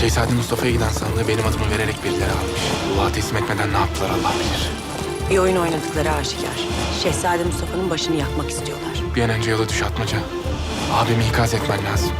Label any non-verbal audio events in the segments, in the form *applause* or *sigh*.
Şehzade Mustafa'ya giden sandığı benim adımı vererek birileri almış. Allah'a teslim etmeden ne yaptılar Allah bilir. Bir oyun oynadıkları aşikar. Şehzade Mustafa'nın başını yakmak istiyorlar. Bir an önce yola düş atmaca. Abimi ikaz etmen lazım.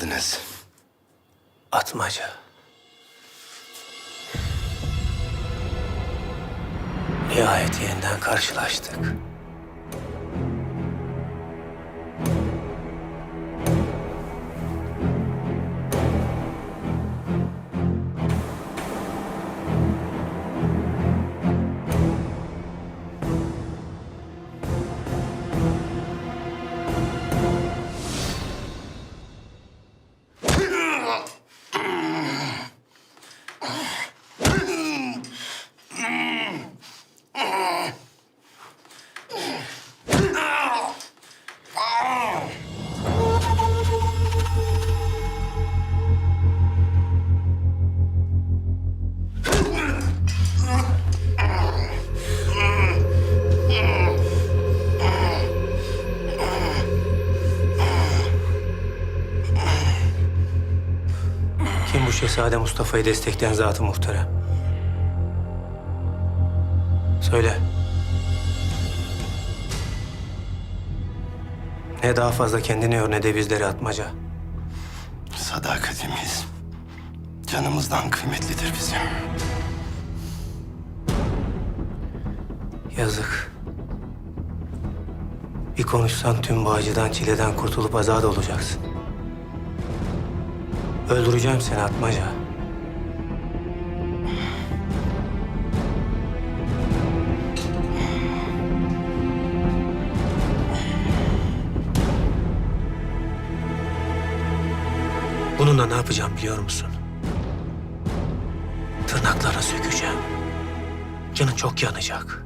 Aldınız? Atmaca. Nihayet yeniden karşılaştık. Şehzade Mustafa'yı destekleyen zatı muhterem? Söyle. Ne daha fazla kendini yor ne de bizleri atmaca. Sadakatimiz canımızdan kıymetlidir bizim. Yazık. Bir konuşsan tüm bu acıdan çileden kurtulup azat olacaksın. Öldüreceğim seni atmaca. Bununla ne yapacağım biliyor musun? Tırnaklara sökeceğim. Canın çok yanacak.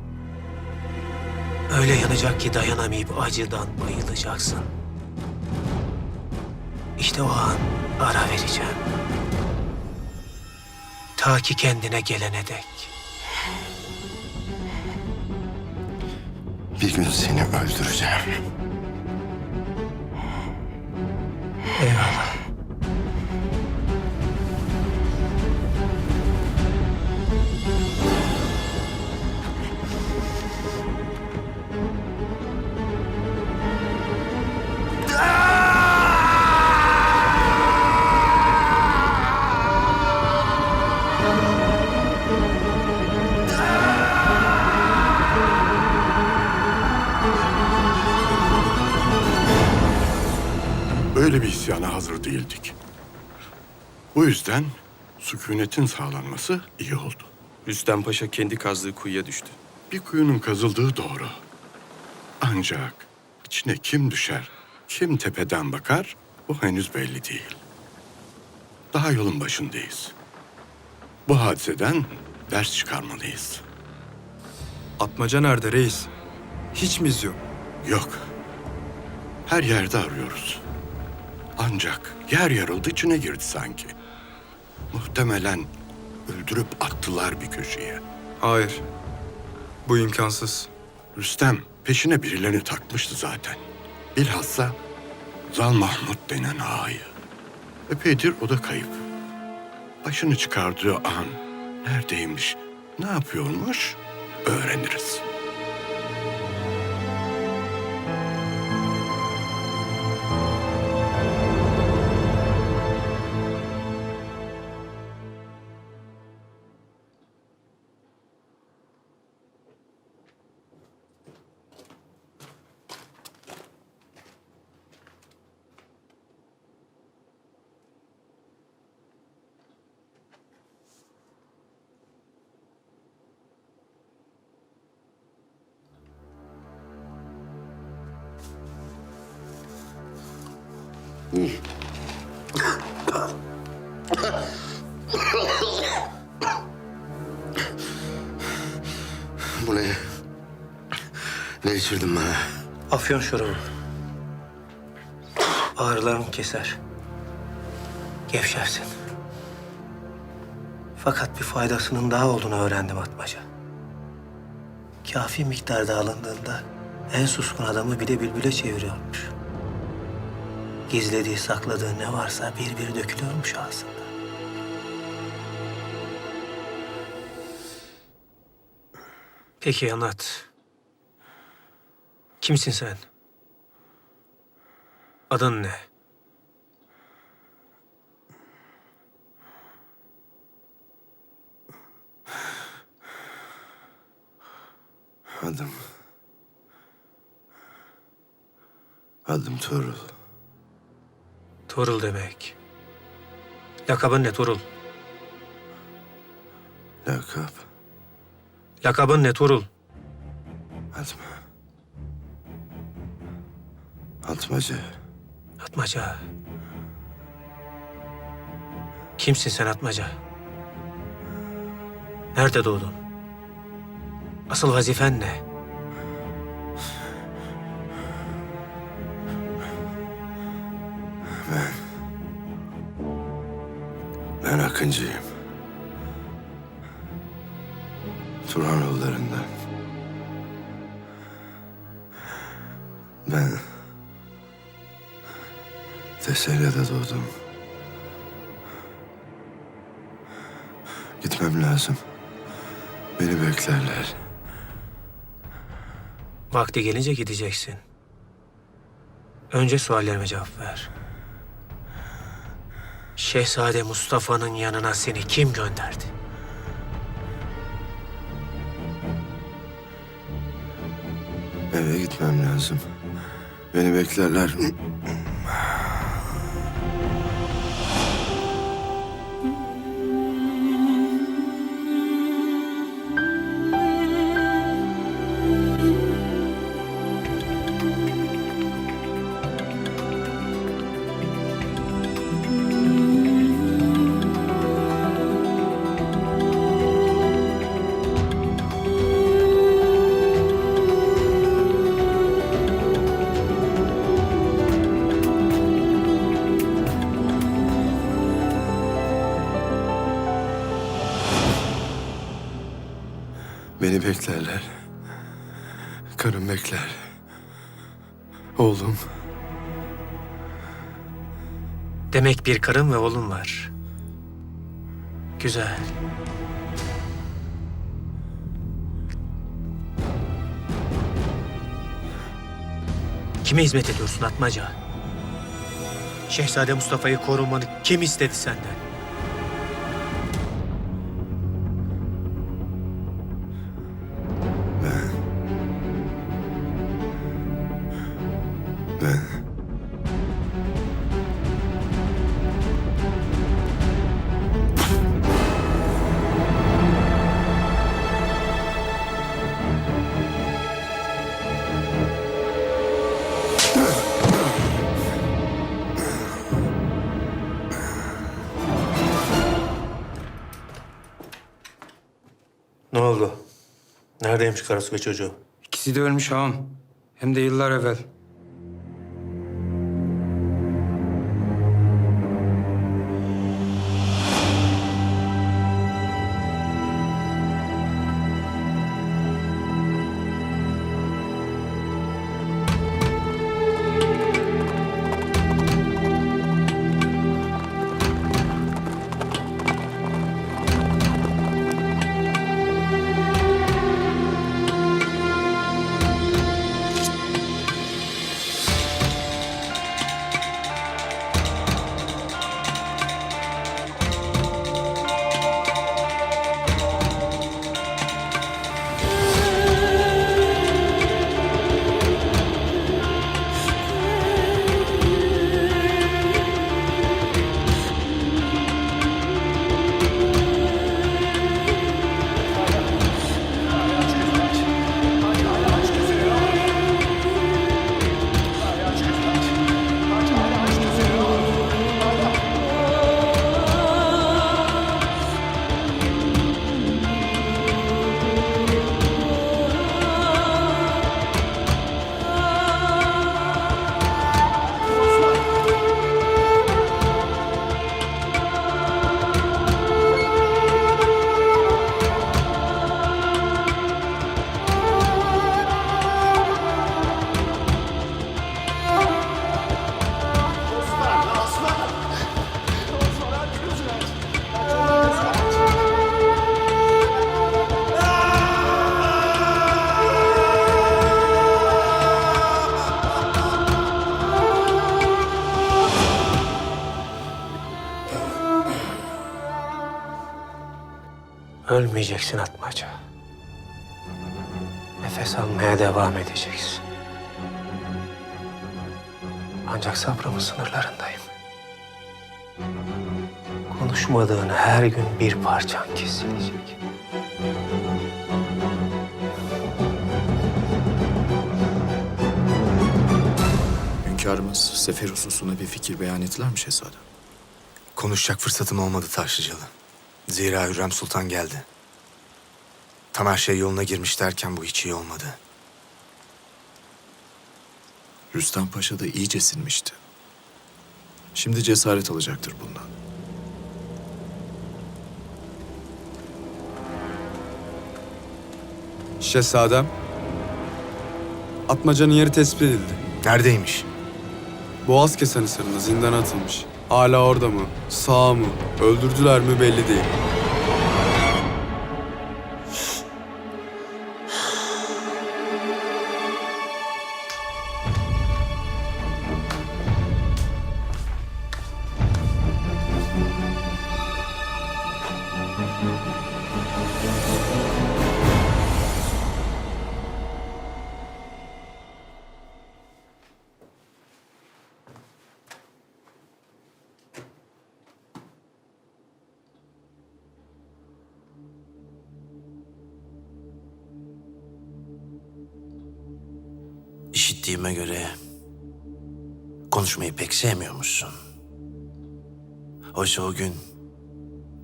Öyle yanacak ki dayanamayıp acıdan bayılacaksın. İşte o an ara vereceğim. Ta ki kendine gelene dek. Bir gün seni öldüreceğim. Eyvallah. Böyle bir isyana hazır değildik. Bu yüzden sükunetin sağlanması iyi oldu. Rüstem Paşa kendi kazdığı kuyuya düştü. Bir kuyunun kazıldığı doğru. Ancak içine kim düşer, kim tepeden bakar bu henüz belli değil. Daha yolun başındayız. Bu hadiseden ders çıkarmalıyız. Atmaca nerede reis? Hiç mi iz yok? Yok. Her yerde arıyoruz. Ancak yer yarıldı içine girdi sanki. Muhtemelen öldürüp attılar bir köşeye. Hayır. Bu imkansız. Rüstem peşine birilerini takmıştı zaten. Bilhassa Zal Mahmut denen ağayı. Epeydir o da kayıp. Başını çıkardığı an neredeymiş, ne yapıyormuş öğreniriz. Bu ne? Ne içirdin bana? Afyon şurubu. Ağrılarını keser. Gevşersin. Fakat bir faydasının daha olduğunu öğrendim Atmaca. Kafi miktarda alındığında en suskun adamı bile bülbüle çeviriyormuş. Gizlediği, sakladığı ne varsa bir bir dökülüyormuş ağzında. Peki anlat. Kimsin sen? Adın ne? Adım... Adım Tuğrul. Torul demek. Lakabın ne Torul? Lakap. Lakabın ne Torul? Atma. Atmaca. Atmaca. Kimsin sen Atmaca? Nerede doğdun? Asıl vazifen ne? Ben Akıncıyım. Turhanoğullarından. Ben... Teselya'da doğdum. Gitmem lazım. Beni beklerler. Vakti gelince gideceksin. Önce suallerime cevap ver. Şehzade Mustafa'nın yanına seni kim gönderdi? Eve gitmem lazım. Beni beklerler. *clears throat* Beni beklerler. Karım bekler. Oğlum. Demek bir karın ve oğlun var. Güzel. Kime hizmet ediyorsun Atmaca? Şehzade Mustafa'yı korumanı kim istedi senden? Oldu? Neredeymiş karısı ve çocuğu? İkisi de ölmüş ağam. Hem de yıllar evvel. Ölmeyeceksin Atmaca. Nefes almaya devam edeceksin. Ancak sabrımın sınırlarındayım. Konuşmadığın her gün bir parçan kesilecek. Hünkârımız sefer hususuna bir fikir beyan ettiler mi şehzadem? Konuşacak fırsatım olmadı Taşlıcalı. Zira Hürrem Sultan geldi. Tam her şey yoluna girmiş derken bu hiç iyi olmadı. Rüstem Paşa da iyice sinmişti. Şimdi cesaret alacaktır bundan. Şehzadem. Atmaca'nın yeri tespit edildi. Neredeymiş? Boğaz kesen hisarında zindana atılmış. Hala orada mı? Sağ mı? Öldürdüler mi belli değil. İşittiğime göre konuşmayı pek sevmiyormuşsun. Oysa o gün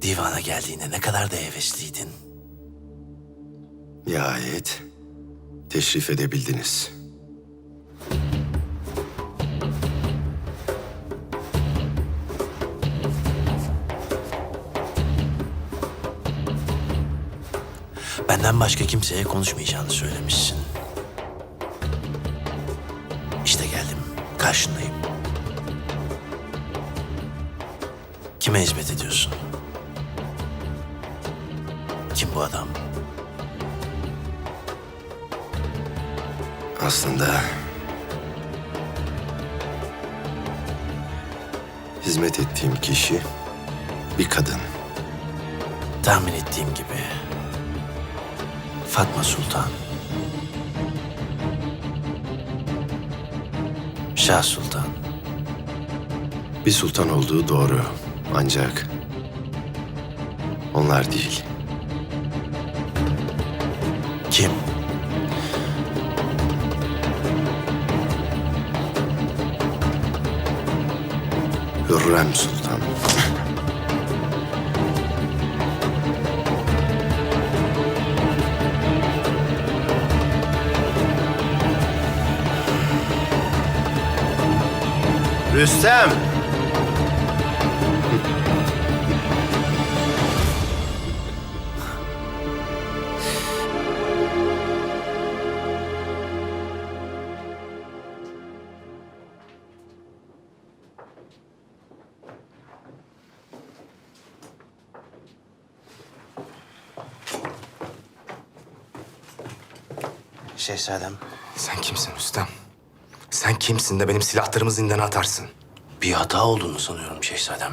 divana geldiğinde ne kadar da hevesliydin. Nihayet teşrif edebildiniz. Benden başka kimseye konuşmayacağını söylemişsin. Karşındayım. Kime hizmet ediyorsun? Kim bu adam? Aslında hizmet ettiğim kişi bir kadın. Tahmin ettiğim gibi. Fatma Sultan. Şah Sultan. Bir sultan olduğu doğru. Ancak onlar değil. Kim? Hürrem Sultan. Rüstem! Şehzadem. Sen kimsin Rüstem? Sen kimsin de benim silahlarımı zindana atarsın? Bir hata olduğunu sanıyorum şehzadem.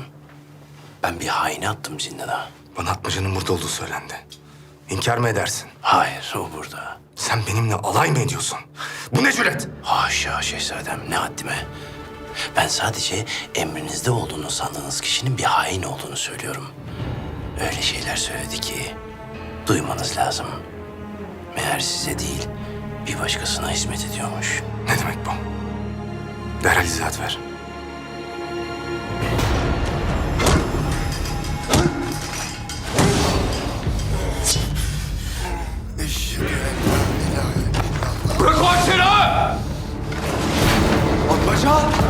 Ben bir haini attım zindana. Bana Atmaca'nın burada olduğu söylendi. İnkar mı edersin? Hayır, o burada. Sen benimle alay mı ediyorsun? Bu ne cüret? Haşa şehzadem, ne haddime. Ben sadece emrinizde olduğunu sandığınız kişinin bir hain olduğunu söylüyorum. Öyle şeyler söyledi ki duymanız lazım. Meğer size değil, bir başkasına hizmet ediyormuş. Ne demek bu? Derhal izahat ver. Bırak o silahı! Atmaca!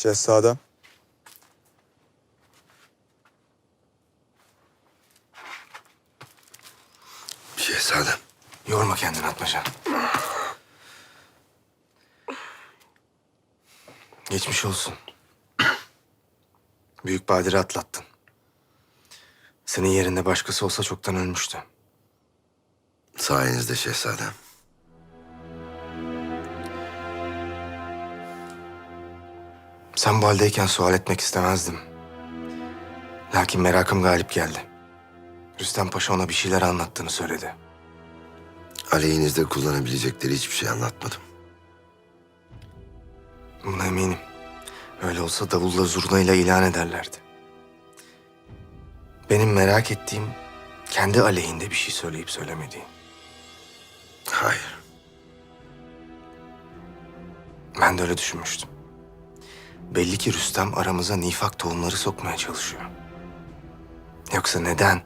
Şehzadem. Şehzadem. Yorma kendini Atmaca. Geçmiş olsun. Büyük badire atlattın. Senin yerinde başkası olsa çoktan ölmüştü. Sayenizde şehzadem. Sen bu haldeyken sual etmek istemezdim. Lakin merakım galip geldi. Rüstem Paşa ona bir şeyler anlattığını söyledi. Aleyhinizde kullanabilecekleri hiçbir şey anlatmadım. Buna eminim. Öyle olsa davulla zurnayla ilan ederlerdi. Benim merak ettiğim kendi aleyhinde bir şey söyleyip söylemediği. Hayır. Ben de öyle düşünmüştüm. Belli ki Rüstem aramıza nifak tohumları sokmaya çalışıyor. Yoksa neden?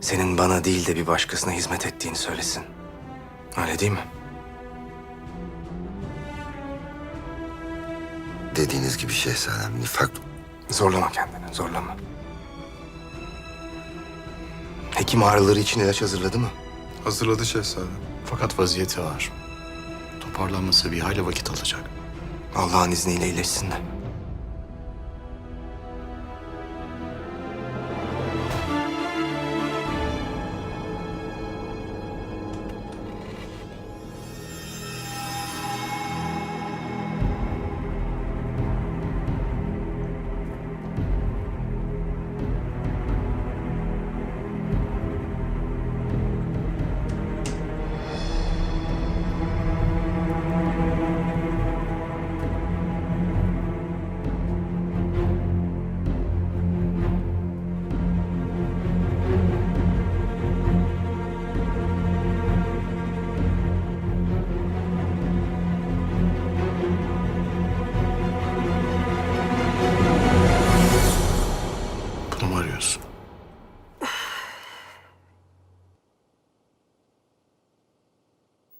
Senin bana değil de bir başkasına hizmet ettiğini söylesin. Öyle değil mi? Dediğiniz gibi şehzadem nifak... Zorlama kendini, zorlama. Hekim ağrıları için ilaç hazırladı mı? Hazırladı şehzadem. Fakat vaziyeti ağır. Toparlanması bir hayli vakit alacak. Allah'ın izniyle iyileşsin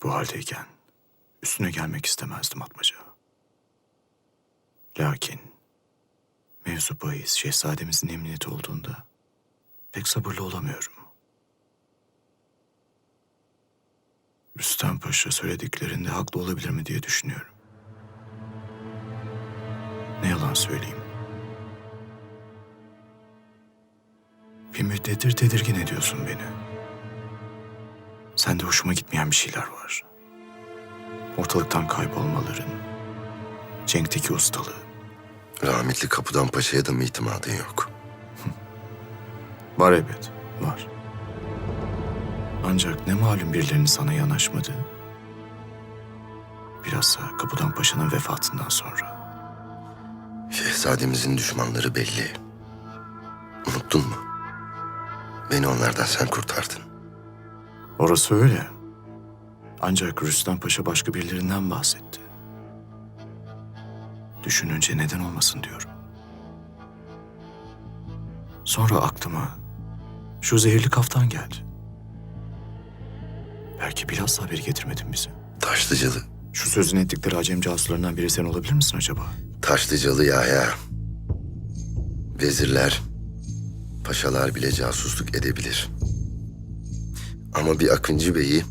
Bu haldeyken üstüne gelmek istemezdim Atmaca. Lakin mevzu bahis şehzademizin emniyeti olduğunda pek sabırlı olamıyorum. Rüstem Paşa söylediklerinde haklı olabilir mi diye düşünüyorum. Ne yalan söyleyeyim. Bir müddettir tedirgin ediyorsun beni. Sende hoşuma gitmeyen bir şeyler var. Ortalıktan kaybolmaların, Cenk'teki ustalığı. Rahmetli Kapıdan Paşa'ya da mı itimadın yok? *laughs* Var elbet, var. Ancak ne malum birilerinin sana yanaşmadı. Bilhassa Kapıdan Paşa'nın vefatından sonra. Şehzademizin düşmanları belli. Unuttun mu? Beni onlardan sen kurtardın. Orası öyle. Ancak Rüstem Paşa başka birilerinden bahsetti. Düşününce neden olmasın diyorum. Sonra aklıma şu zehirli kaftan geldi. Belki bilhassa haber getirmedin bize. Taşlıcalı, Şu sözünü ettikleri Acem casuslarından biri sen olabilir misin acaba? Taşlıcalı Yahya. Vezirler, paşalar bile casusluk edebilir. Ama bir Akıncı Bey'i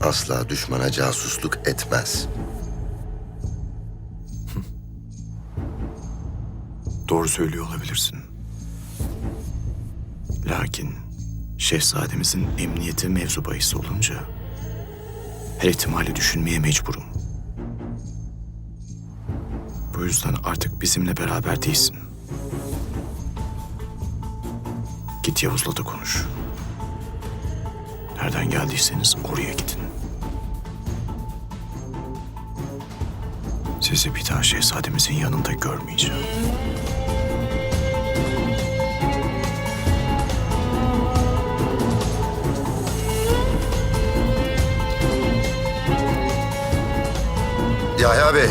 asla düşmana casusluk etmez. *laughs* Doğru söylüyor olabilirsin. Lakin şehzademizin emniyeti mevzu bahis olunca her ihtimali düşünmeye mecburum. Bu yüzden artık bizimle beraber değilsin. Git Yavuz'la da konuş. Nereden geldiyseniz oraya gidin. Sizi bir daha şehzademizin yanında görmeyeceğim. Yahya Bey,